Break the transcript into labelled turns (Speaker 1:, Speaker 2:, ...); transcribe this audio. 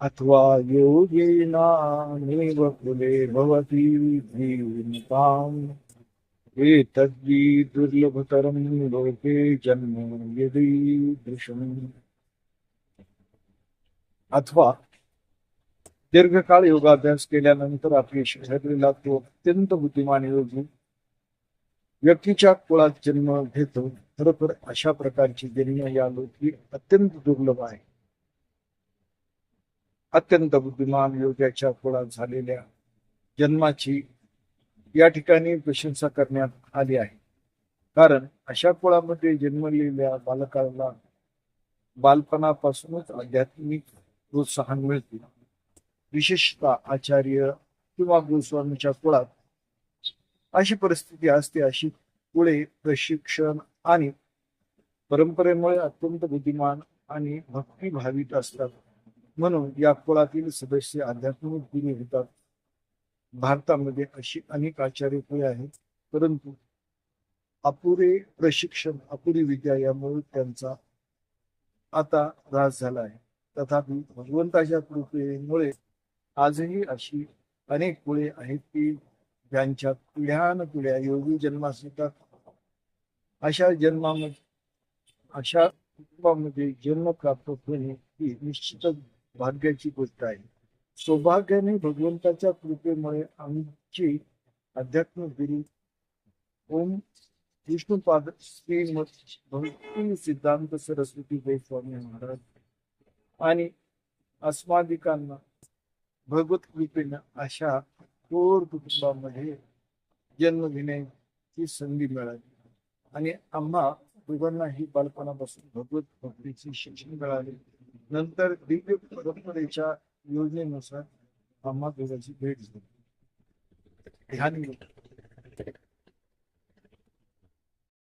Speaker 1: अथवा योगेनामेव कुले भवती धीमताम् एतद्वि दुर्लभतरं लोके जन्म यदीदृशम् अथवा दीर्घकाळ योगाभ्यास केल्यानंतर आपली शरीराला तो अत्यंत बुद्धिमान योगी व्यक्तीच्या कुळात जन्म घेतो. खरोखर अशा प्रकारची जन्म या लोकी अत्यंत दुर्लभ आहे. अत्यंत बुद्धिमान योग्याच्या कुळात झालेल्या जन्माची या ठिकाणी प्रशंसा करण्यात आली आहे. कारण अशा कुळामध्ये जन्मलेल्या बालकाला बालपणापासूनच आध्यात्मिक प्रोत्साहन मिळते. विशेषतः आचार्य किंवा गोस्वामीच्या कुळात अशी परिस्थिती असते अशी कुळे प्रशिक्षण आणि परंपरेमुळे अत्यंत बुद्धिमान आणि भक्ती भावित असतात. म्हणून या कुळातील सदस्य आध्यात्मिक गुरु होतात. भारतामध्ये अशी अनेक आचार्य कुळे आहेत परंतु अपुरे प्रशिक्षण अपुरी विद्या यामुळे त्यांचा आता ऱ्हास झाला आहे. तथापि भगवंताच्या कृपेमुळे आजही अशी अनेक कुळे आहेत की ज्यांच्या पिढ्यान पिढ्या योगी जन्मास येतात. अशा जन्मामध्ये अशा कुटुंबामध्ये जन्म प्राप्त होणे ही निश्चितच भाग्याची गोष्ट आहे. सौभाग्याने भगवंताच्या कृपेमुळे आमची अध्यात्म गुरु ओम विष्णुपाद श्री भक्ती सिद्धांत सरस्वती गोस्वामी महाराज आणि अस्मादिकांना भगवत कृपेनं अशा थोर कुटुंबामध्ये जन्म घेण्याची संधी मिळाली. आणि आम्हा दोघांनाही बालपणापासून भगवत भक्तीचे शिक्षण मिळाले. नंतर दिव्य परंपरेच्या योजनेनुसार आम्हा दोघांची भेट झाली. ध्यान योग